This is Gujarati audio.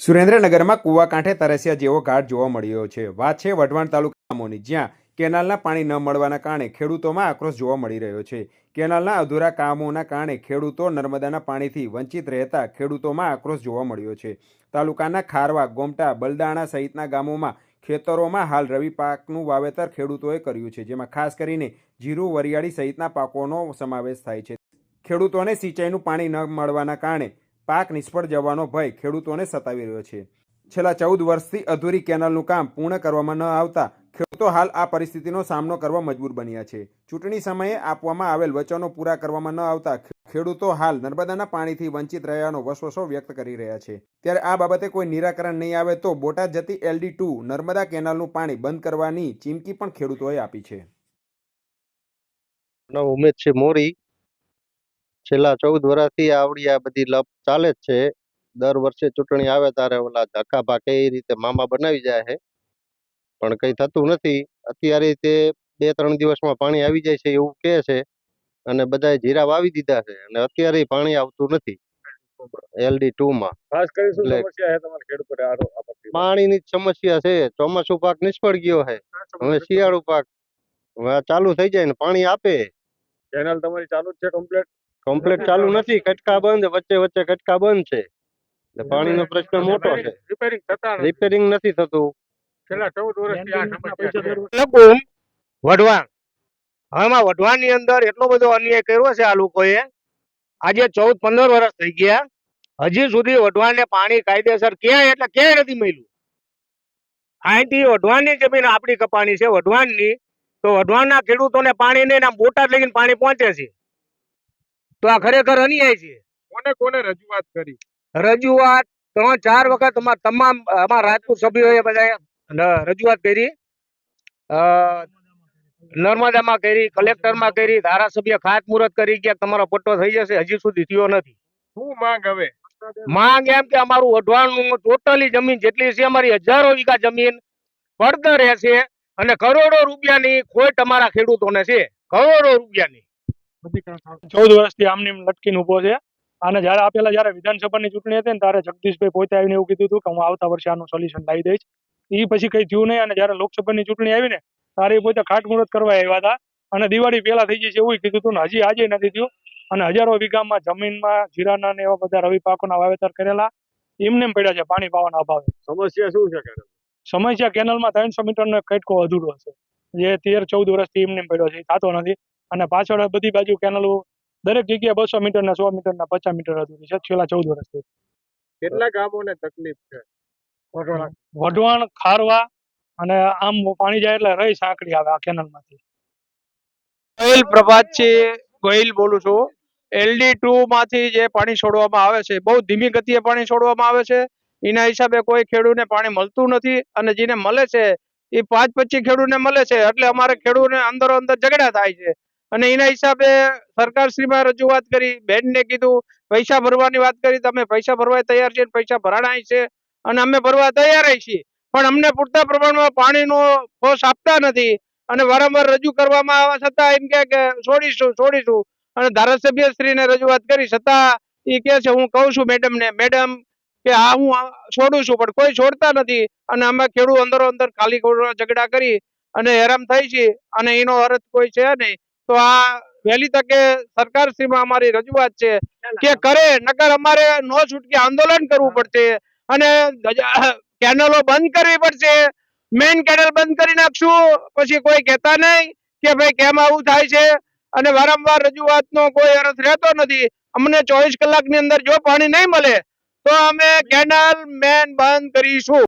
સુરેન્દ્રનગરમાં કૂવા કાંઠે તરસ્યા જેવો ઘાટ જોવા મળ્યો છે. વાત છે વઢવાણ તાલુકામોની જ્યાં કેનાલના પાણી ન મળવાના કારણે ખેડૂતોમાં આક્રોશ જોવા મળી રહ્યો છે. કેનાલના અધૂરા કામોના કારણે ખેડૂતો નર્મદાના પાણીથી વંચિત રહેતા ખેડૂતોમાં આક્રોશ જોવા મળ્યો છે. તાલુકાના ખારવા, ગોમટા, બલદાણા સહિતના ગામોમાં ખેતરોમાં હાલ રવિ પાકનું વાવેતર ખેડૂતોએ કર્યું છે, જેમાં ખાસ કરીને જીરું, વરિયાળી સહિતના પાકોનો સમાવેશ થાય છે. ખેડૂતોને સિંચાઈનું પાણી ન મળવાના કારણે પાક નિષ્ફળ જવાનો ભય ખેડૂતોને સતાવી રહ્યો છે. છેલ્લા ચૌદ વર્ષથી અધૂરી કેનાલનું કામ પૂર્ણ કરવામાં ન આવતા ખેડૂતો હાલ આ પરિસ્થિતિનો સામનો કરવા મજબૂર બન્યા છે. ચૂંટણી સમયે આપવામાં આવેલ વચનો પૂરા કરવામાં ન આવતા ખેડૂતો હાલ નર્મદાના પાણીથી વંચિત રહ્યાનો વસવસો વ્યક્ત કરી રહ્યા છે. ત્યારે આ બાબતે કોઈ નિરાકરણ નહીં આવે તો બોટાદ જતી એલડી ટુ નર્મદા કેનાલનું પાણી બંધ કરવાની ચીમકી પણ ખેડૂતોએ આપી છે. ઉમેદ છે મોરી છેલ્લા ચૌદ વર્ષથી આવડી આ બધી લપ ચાલે જ છે. દર વર્ષે ચૂંટણી આવે ત્યારે ઓલા ધક્કા ભાકે એ રીતે મામા બનાવી જાય છે. પણ કઈ થતું નથી. અત્યારે તે બે ત્રણ દિવસમાં પાણી આવી જાય છે એવું કહે છે. અને બધાએ જીરા વાવી દીધા છે. અને અત્યારે પાણી આવતું નથી. એલડી ટુ માં. ખાસ કરી શું સમસ્યા છે તમારા ખેડૂતોને પાણીની જ સમસ્યા છે. ચોમાસું પાક નિષ્ફળ ગયો છે. હવે શિયાળુ પાક આ ચાલુ થઈ જાય ને પાણી આપે. ચેનલ તમારી ચાલુ જ છે કમ્પ્લીટ કમ્પ્લીટ ચાલુ નથી કટકા બંધ વચ્ચે વચ્ચે કટકા બંધ છે. એટલે પાણીનો પ્રશ્ન મોટો છે. રિપેરિંગ થતા રિપેરિંગ નથી થતું. છેલ્લા ચૌદ વર્ષથી આ સમસ્યા વઢવાણ. આમાં વઢવાણની અંદર એટલો બધો અન્યાય કર્યો છે આ લોકોએ. આજે ચૌદ પંદર વર્ષ થઈ ગયા. હજી સુધી વઢવાણને પાણી કાયદેસર ક્યાંય એટલે ક્યાંય નથી મળ્યું. અહીંથી વઢવાણની જમીન આપણી કપાણી છે વઢવાણની. તો વઢવાણના ખેડૂતોને પાણી નહીં ને આમ બોટાદ લઈને પાણી પહોંચે છે. તો આ ખરેખર અન્યાય છે. કોને કોને રજૂઆત કરી? રજૂઆત ત્રણ ચાર વખત અમારા તમામ અમારા રાજપૂત સભ્યોએ બધા રજૂઆત કરી. નર્મદામાં કરી કલેક્ટરમાં કરી ધારાસભ્ય ખાતમુહૂર્ત કરી ગયા તમારો પટ્ટો થઈ જશે હજી સુધી થયો નથી. શું માંગ હવે? માંગ એમ કે અમારું અઢવાણનું ટોટલી જમીન જેટલી છે અમારી હજારો વીઘા જમીન પડતર રહેશે અને કરોડો રૂપિયાની ખોટ અમારા ખેડૂતોને છે. કરોડો રૂપિયાની. ચૌદ વર્ષથી આમની લટકીને ઊભો છે. અને જ્યારે આપેલા જયારે વિધાનસભાની ચૂંટણી હતી ને ત્યારે જગદીશભાઈ પોતે આવીને એવું કીધું હતું કે હું આવતા વર્ષે આનું સોલ્યુશન લાવી દઈશ. એ પછી કઈ થયું નહીં અને જયારે લોકસભાની ચૂંટણી આવી ને ત્યારે એ પોતે ખાટમુહૂર્ત કરવા આવ્યા હતા. અને દિવાળી પહેલા થઈ જશે એવું કીધું હતું ને હજી આજે નથી થયું. અને હજારો વીઘામાં જમીનમાં જીરાના ને એવા બધા રવિ પાકોના વાવેતર કરેલા. એમને એમ પડ્યા છે પાણી પાવાના અભાવે. સમસ્યા શું છે સમસ્યા કેનલમાં ત્રણસો મીટરનો નો કટકો અધૂરો છે જે તેર ચૌદ વર્ષથી એમને પડ્યો છે. થતો નથી. અને પાછળ બધી બાજુ કેનલો દરેક જગ્યાએ બસો મીટર ના સો મીટર ના પચાસ મીટર અધૂરી છે. છેલ્લા ચૌદ વર્ષથી. કેટલા ગામોને તકલીફ છે? વઢવાણ. ખારવા અને આમ પાણી જાય એટલે રહી સાંકડી આવે આ કેનલમાંથી ગોહિલ પ્રભાતસિંહ ગોહિલ બોલું છું. એલડી ટુ માંથી જે પાણી છોડવામાં આવે છે બહુ ધીમી ગતિએ પાણી છોડવામાં આવે છે. એના હિસાબે કોઈ ખેડૂતને પાણી મળતું નથી અને જેને મળે છે એ પાંચ પચીસ ખેડૂતને મળે છે. એટલે અમારે ખેડૂતને અંદરો અંદર ઝઘડા થાય છે. અને એના હિસાબે સરકારશ્રીમાં રજૂઆત કરી, બેનને કીધું, પૈસા ભરવાની વાત કરી, તમે પૈસા ભરવા તૈયાર છે પૈસા ભરાણા છે અને અમે ભરવા તૈયાર છીએ. પણ અમને પૂરતા પ્રમાણમાં પાણીનો ફોર્સ આપતા નથી અને વારંવાર રજૂ કરવામાં આવવા છતાં એમ કે છોડીશું છોડીશું. અને ધારાસભ્ય શ્રીને રજૂઆત કરી, છતાં એ કહે છે, હું કહું છું મેડમ ને મેડમ, કે હા, હું છોડું છું, પણ કોઈ છોડતા નથી. અને અમે ખેડૂત અંદરો અંદર ખાલી ઝઘડા કરી અને હેરાન થઈ છે અને એનો અર્થ કોઈ છે નહીં. તો આ વહેલી તકે સરકારશ્રીમાં અમારી રજૂઆત છે કે કરે નકર અમારે નો છૂટકે આંદોલન કરવું પડશે અને કેનલો બંધ કરવી પડશે. મેઇન કેનલ બંધ કરી નાખશું પછી કોઈ કહેતા નહીં કે ભાઈ કેમ આવું થાય છે. અને વારંવાર રજૂઆતનો કોઈ અર્થ રહેતો નથી. અમને ચોવીસ કલાકની અંદર જો પાણી નહીં મળે તો અમે કેનલ મેન બંધ કરીશું.